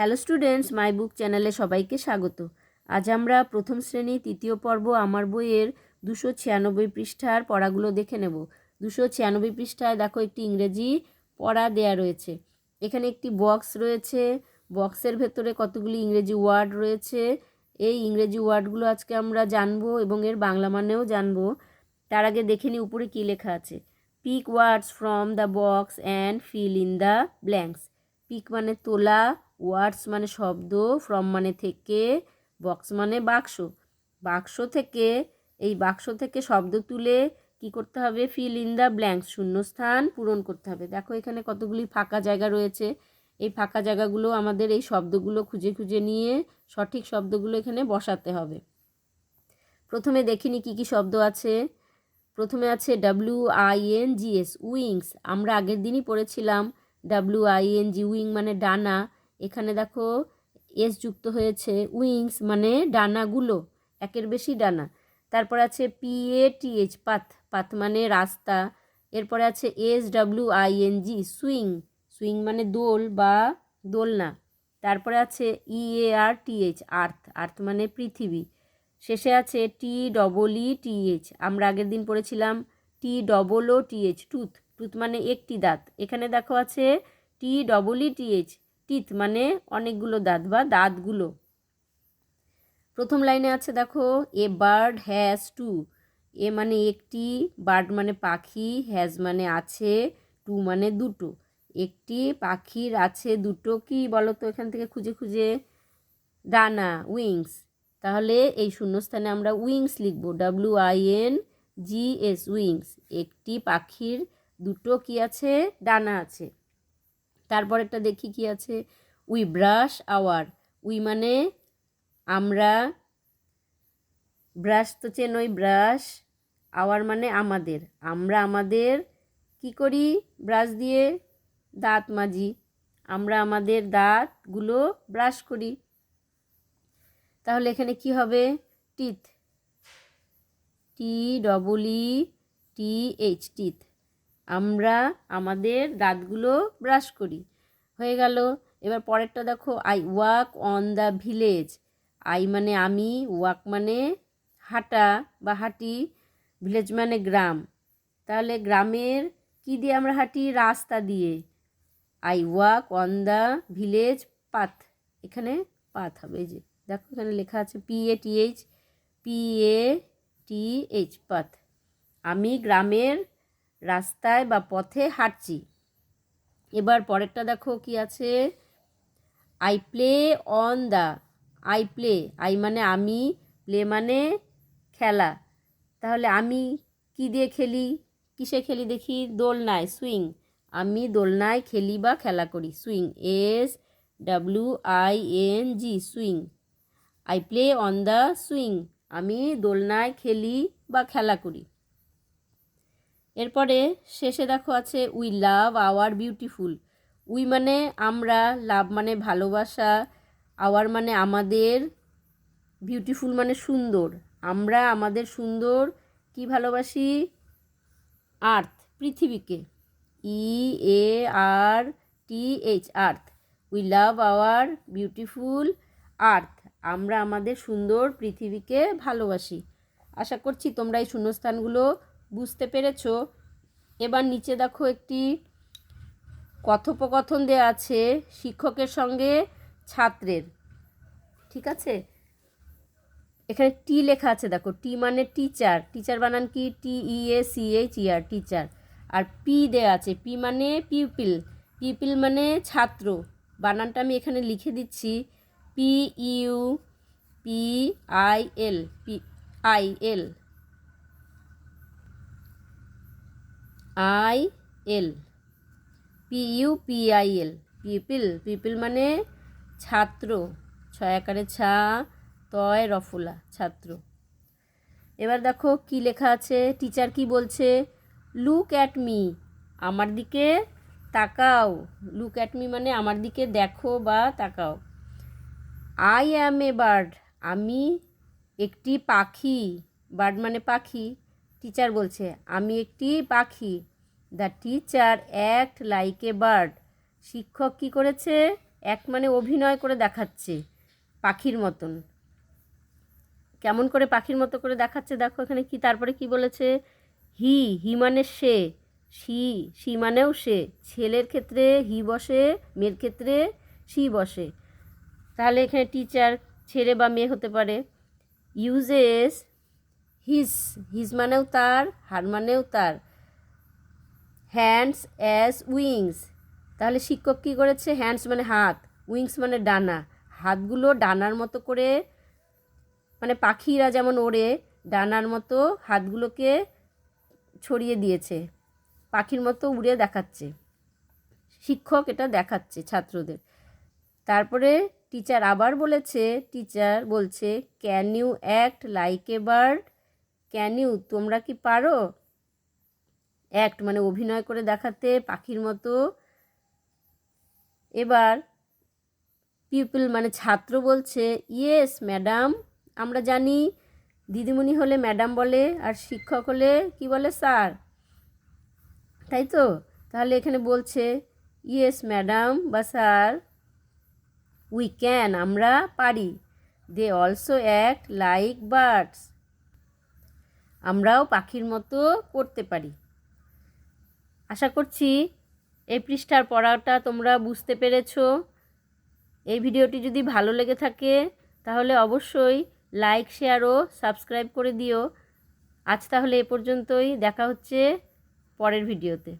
Hello students মাই বুক চ্যানেলে সবাইকে স্বাগত। আজ আমরা প্রথম শ্রেণি, তৃতীয় পর্ব আমার বইয়ের দুশো ছিয়ানব্বই পৃষ্ঠার পড়াগুলো দেখে নেব। দুশো ছিয়ানব্বই পৃষ্ঠায় দেখো একটি ইংরেজি পড়া দেয়া রয়েছে। এখানে একটি বক্স রয়েছে। বক্সের ভেতরে কতগুলি ইংরেজি ওয়ার্ড রয়েছে। এই ইংরেজি ওয়ার্ডগুলো আজকে আমরা জানব এবং এর বাংলা মানেও জানব। তার আগে দেখে নিই উপরে কী লেখা আছে। Pick words from the box and fill in the blanks pick মানে তোলা ওয়ার্ডস মানে শব্দ ফ্রম মানে থেকে বক্স মানে বাক্স। বাক্স থেকে, এই বাক্স থেকে শব্দ তুলে কি করতে হবে? ফিল ইন দ্য ব্ল্যাঙ্কস শূন্যস্থান পূরণ করতে হবে। দেখো এখানে কতগুলি ফাঁকা জায়গা রয়েছে। এই ফাঁকা জায়গাগুলো আমাদের এই শব্দগুলো খুঁজে খুঁজে নিয়ে সঠিক শব্দগুলো এখানে বসাতে হবে। প্রথমে দেখিনি কি কি শব্দ আছে। প্রথমে আছে W I N G S wings আমরা আগের দিনই পড়েছিলাম। W I N G wing মানে ডানা। এখানে দেখো এস যুক্ত হয়েছে উইংস মানে ডানাগুলো, একের বেশি ডানা। তারপর আছে P A T H path. Path মানে রাস্তা। এরপরে আছে S W I N G swing swing মানে দোল বা দোলনা। তারপরে আছে ই এ আর টি এইচ আর্থ আর্থ মানে পৃথিবী। শেষে আছে T double E T H আমরা আগের দিন পড়েছিলাম T double O T H tooth tooth মানে একটি দাঁত। এখানে দেখো আছে T double E T H teeth মানে অনেকগুলো দাঁত বা দাঁতগুলো। প্রথম লাইনে আছে দেখো, a bird has two. A মানে একটি, বার্ড মানে পাখি, হ্যাজ মানে আছে, টু মানে দুটো। একটি পাখির আছে দুটো কি বলো তো এখান থেকে খুঁজে খুঁজে? ডানা, উইংস। তাহলে এই শূন্যস্থানে আমরা উইংস লিখব W I N G S wings. একটি পাখির দুটো কি আছে? ডানা আছে। তারপর একটা দেখি কি আছে। উই ব্রাশ আওয়ার উই মানে আমরা ব্রাশ তো চেনই ব্রাশ আওয়ার মানে আমাদের। আমরা আমাদের কি করি? ব্রাশ দিয়ে দাঁত মাজি। আমরা আমাদের দাঁতগুলো ব্রাশ করি। তাহলে এখানে কি হবে? Teeth T double E T H teeth আমরা আমাদের দাঁতগুলো ব্রাশ করি। হয়ে গেল। এবার পরেরটা দেখো I walk on the village I মানে আমি ওয়াক মানে হাঁটা বা হাঁটি ভিলেজ মানে গ্রাম। তাহলে গ্রামের কি দিয়ে আমরা হাঁটি? রাস্তা দিয়ে। I walk on the village path এখানে পাথ হবে যে। দেখো এখানে লেখা আছে P A T H P A T H path আমি গ্রামের রাস্তায় বা পথে হাঁটছি। এবার পরেরটা দেখো কি আছে। I play on the I play I মানে আমি প্লে মানে খেলা। তাহলে আমি কি দিয়ে খেলি? কিসে খেলি দেখি? দোলনায় সুইং আমি দোলনায় খেলি বা খেলা করি। Swing S W I N G swing I play on the swing আমি দোলনায় খেলি বা খেলা করি। এরপরে শেষে দেখো আছে we love our beautiful we মানে আমরা লাভ মানে ভালোবাসা আওয়ার মানে আমাদের বিউটিফুল মানে সুন্দর। আমরা আমাদের সুন্দর কি ভালোবাসি? আর্থ পৃথিবীকে। E A R T H earth we love our beautiful earth আমরা আমাদের সুন্দর পৃথিবীকে ভালোবাসি। আশা করছি তোমরা এই শূন্যস্থানগুলো বুঝতে পেরেছ? এবার নিচে দেখো একটি কথোপকথন দেওয়া আছে শিক্ষকের সঙ্গে ছাত্রের। ঠিক আছে? এখানে টি লেখা আছে দেখো, টি মানে টিচার টিচার বানান কি? T E A C H E R teacher R P দেওয়া আছে পি মানে পিউপিল পিউপিল মানে ছাত্র। বানানটা আমি এখানে লিখে দিচ্ছি P U P I L P I L I L, P U P I L, pupil pupil মানে ছাত্র, ছয় আকারে ছা, তয়, রফুলা, ছাত্র। এবার দেখো কি লেখা আছে, টিচার কি বলছে, লুক অ্যাট মি, আমার দিকে তাকাও। লুক অ্যাট মি মানে আমার দিকে দেখো বা তাকাও। আই অ্যাম এ বার্ড, আমি একটি পাখি। বার্ড মানে পাখি। টিচার বলছে, আমি একটি পাখি। The teacher act like a bird. শিক্ষক কী করেছে? এক মানে অভিনয় করে দেখাচ্ছে পাখির মতন। কেমন করে পাখির মতো করে দেখাচ্ছে দেখো এখানে কি, তারপরে কি বলেছে? হি হি মানে সে সি সি মানেও সে। ছেলের ক্ষেত্রে হি বসে, মেয়ের ক্ষেত্রে সি বসে। তাহলে এখানে টিচার ছেলে বা মেয়ে হতে পারে। ইউজেস হিজ হিজ মানেও তার হার মানেও তার। হ্যান্ডস অ্যাজ উইংস তাহলে শিক্ষক কী করেছে? হ্যান্ডস মানে হাত উইংস মানে ডানা। হাতগুলো ডানার মতো করে মানে পাখিরা যেমন ওড়ে, ডানার মতো হাতগুলোকে ছড়িয়ে দিয়েছে। পাখির মতো উড়ে দেখাচ্ছে। শিক্ষক এটা দেখাচ্ছে ছাত্রদের। তারপরে টিচার আবার বলেছে টিচার বলছে can you act like a bird can you তোমরা কি পারো? অ্যাক্ট মানে অভিনয় করে দেখাতে, পাখির মতো। এবার পিপল মানে ছাত্র বলছে ইয়েস ম্যাডাম আমরা জানি। দিদিমণি হলে ম্যাডাম বলে, আর শিক্ষক হলে কি বলে স্যার তাই তো? তাহলে এখানে বলছে ইয়েস ম্যাডাম বা স্যার উই ক্যান আমরা পারি। They also act like birds আমরাও পাখির মতো করতে পারি। আশা করছি এই পৃষ্ঠার পড়াটা তোমরা বুঝতে পেরেছ। এই ভিডিওটি যদি ভালো লেগে থাকে, তাহলে অবশ্যই লাইক, শেয়ার ও সাবস্ক্রাইব করে দিও। আজ তাহলে এ পর্যন্তই। দেখা হচ্ছে পরের ভিডিওতে।